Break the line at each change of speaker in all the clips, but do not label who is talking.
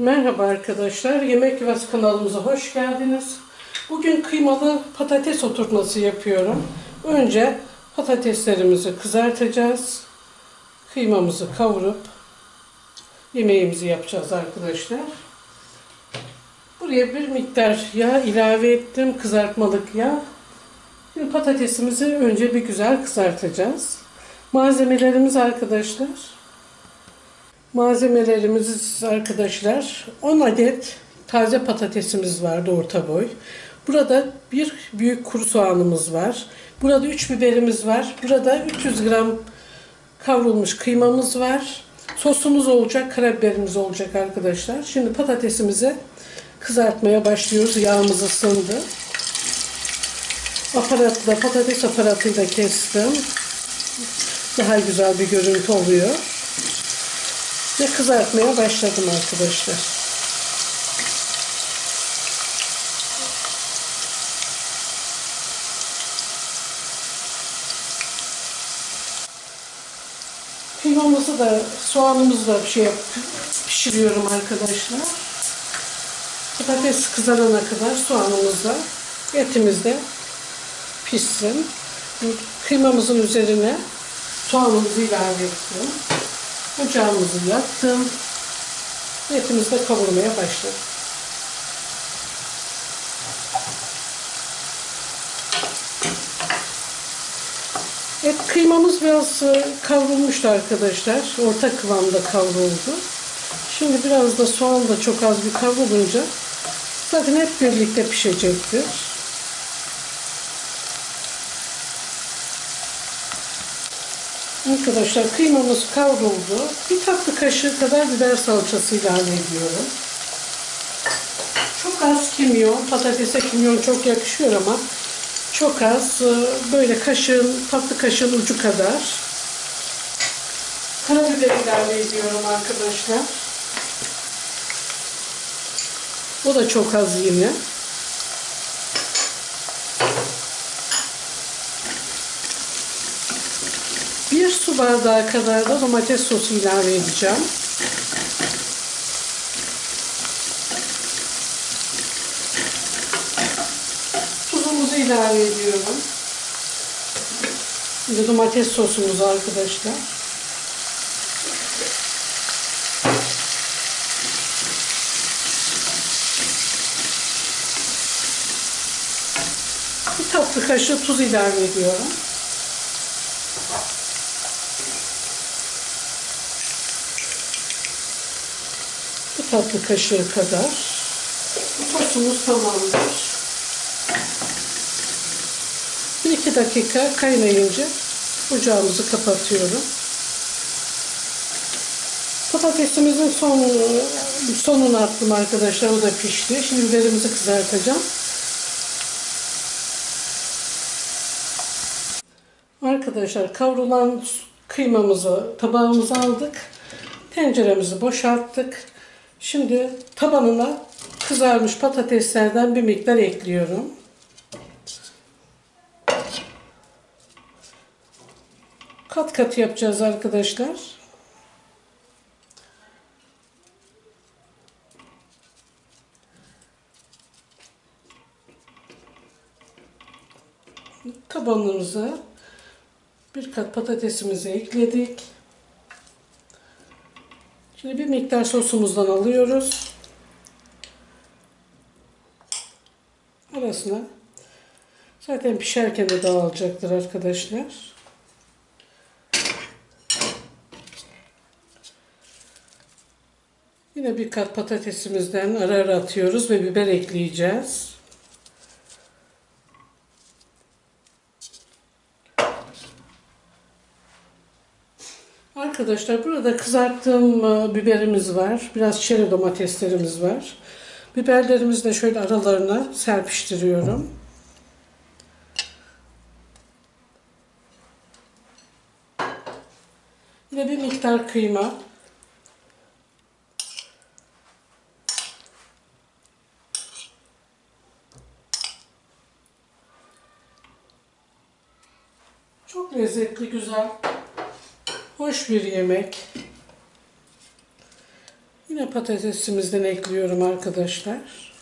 Merhaba arkadaşlar, Yemek Yuvası kanalımıza hoş geldiniz. Bugün kıymalı patates oturtması yapıyorum. Önce patateslerimizi kızartacağız. Kıymamızı kavurup yemeğimizi yapacağız arkadaşlar. Buraya bir miktar yağ ilave ettim, kızartmalık yağ. Şimdi patatesimizi önce bir güzel kızartacağız. Malzemelerimiz arkadaşlar Malzemelerimiz arkadaşlar 10 adet taze patatesimiz vardı orta boy. Burada bir büyük kuru soğanımız var. Burada 3 biberimiz var. Burada 300 gram kavrulmuş kıymamız var. Sosumuz olacak, karabiberimiz olacak arkadaşlar. Şimdi patatesimizi kızartmaya başlıyoruz. Yağımız ısındı. Aparatla, patates aparatıyla kestim. Daha güzel bir görüntü oluyor. Ve kızartmaya başladım arkadaşlar. Kıymamızı da soğanımızı da şey pişiriyorum arkadaşlar. Patates kızarana kadar soğanımız da etimiz de pişsin. Kıymamızın üzerine soğanımızı ilave ettim. Ocağımızı yaktım. Etimiz de kavurmaya başladı. Et kıymamız biraz e, kavrulmuştu arkadaşlar. Orta kıvamda kavruldu. Şimdi biraz da soğan da çok az bir kavrulunca zaten hep birlikte pişecektir. Arkadaşlar kıymamız kavruldu. Bir tatlı kaşığı kadar biber salçası ilave ediyorum. Çok az kimyon, patatese kimyon çok yakışıyor ama çok az e, böyle kaşığın, tatlı kaşığın ucu kadar karabiber ilave ediyorum arkadaşlar. O da çok az yine. Bir su bardağı kadar da domates sosu ilave edeceğim. Tuzumuzu ilave ediyorum. Şimdi domates sosumuzu arkadaşlar. Bir tatlı kaşığı tuz ilave ediyorum. Bir tatlı kaşığı kadar. Bu sosumuz tamamdır. Bir iki dakika kaynayınca ocağımızı kapatıyorum. Patatesimizin son, sonunu attım arkadaşlar. O da pişti. Şimdi biberimizi kızartacağım. Arkadaşlar kavrulan kıymamızı tabağımıza aldık. Tenceremizi boşalttık. Şimdi tabanına kızarmış patateslerden bir miktar ekliyorum. Kat kat yapacağız arkadaşlar. Tabanımıza bir kat patatesimizi ekledik. Şimdi bir miktar sosumuzdan alıyoruz. Arasına zaten pişerken de dağılacaktır arkadaşlar. Yine bir kat patatesimizden ara ara atıyoruz ve biber ekleyeceğiz. Arkadaşlar burada kızarttığım e, biberimiz var. Biraz çeri domateslerimiz var. Biberlerimizi de şöyle aralarına serpiştiriyorum. Yine bir miktar kıyma. Çok lezzetli, güzel, hoş bir yemek. Yine patatesimizden ekliyorum arkadaşlar.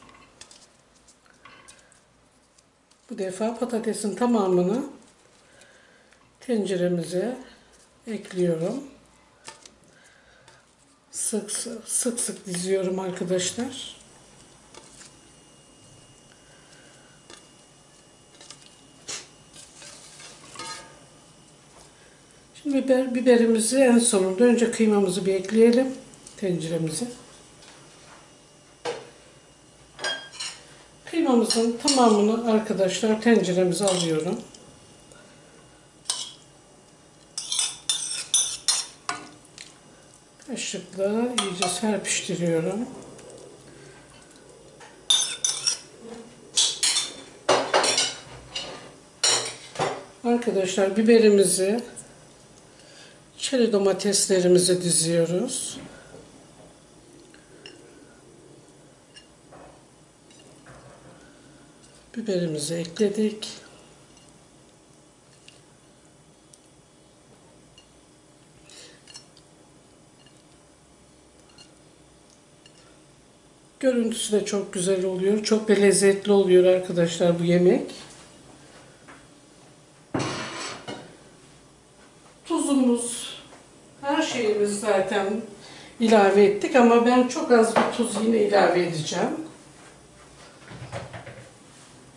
Bu defa patatesin tamamını tenceremize ekliyorum. Sık sık sık, sık diziyorum arkadaşlar. Biber, biberimizi en sonunda önce kıymamızı bir ekleyelim tenceremize. Kıymamızın tamamını arkadaşlar tenceremize alıyorum. Kaşıkla iyice serpiştiriyorum. Arkadaşlar biberimizi çeri domateslerimizi diziyoruz. Biberimizi ekledik. Görüntüsü de çok güzel oluyor. Çok da lezzetli oluyor arkadaşlar bu yemek. Zaten ilave ettik ama ben çok az bir tuz yine ilave edeceğim.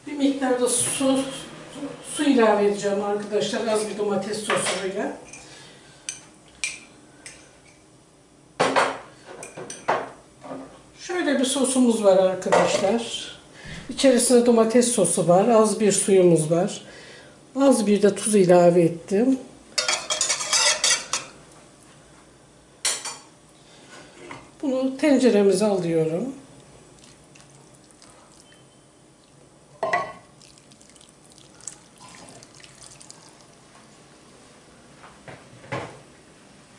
Bir miktar da su, su ilave edeceğim arkadaşlar az bir domates sosuyla. Şöyle bir sosumuz var arkadaşlar. İçerisinde domates sosu var. Az bir suyumuz var. Az bir de tuz ilave ettim. Bunu tenceremize alıyorum.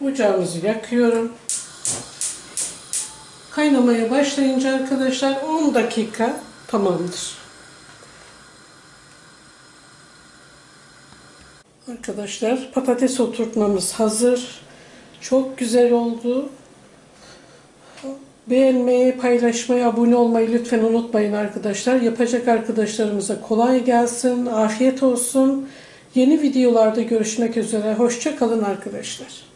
Ocağımızı yakıyorum. Kaynamaya başlayınca arkadaşlar 10 dakika tamamdır. Arkadaşlar patates oturtmamız hazır. Çok güzel oldu. Beğenmeyi, paylaşmayı, abone olmayı lütfen unutmayın arkadaşlar. Yapacak arkadaşlarımıza kolay gelsin, afiyet olsun. Yeni videolarda görüşmek üzere. Hoşça kalın arkadaşlar.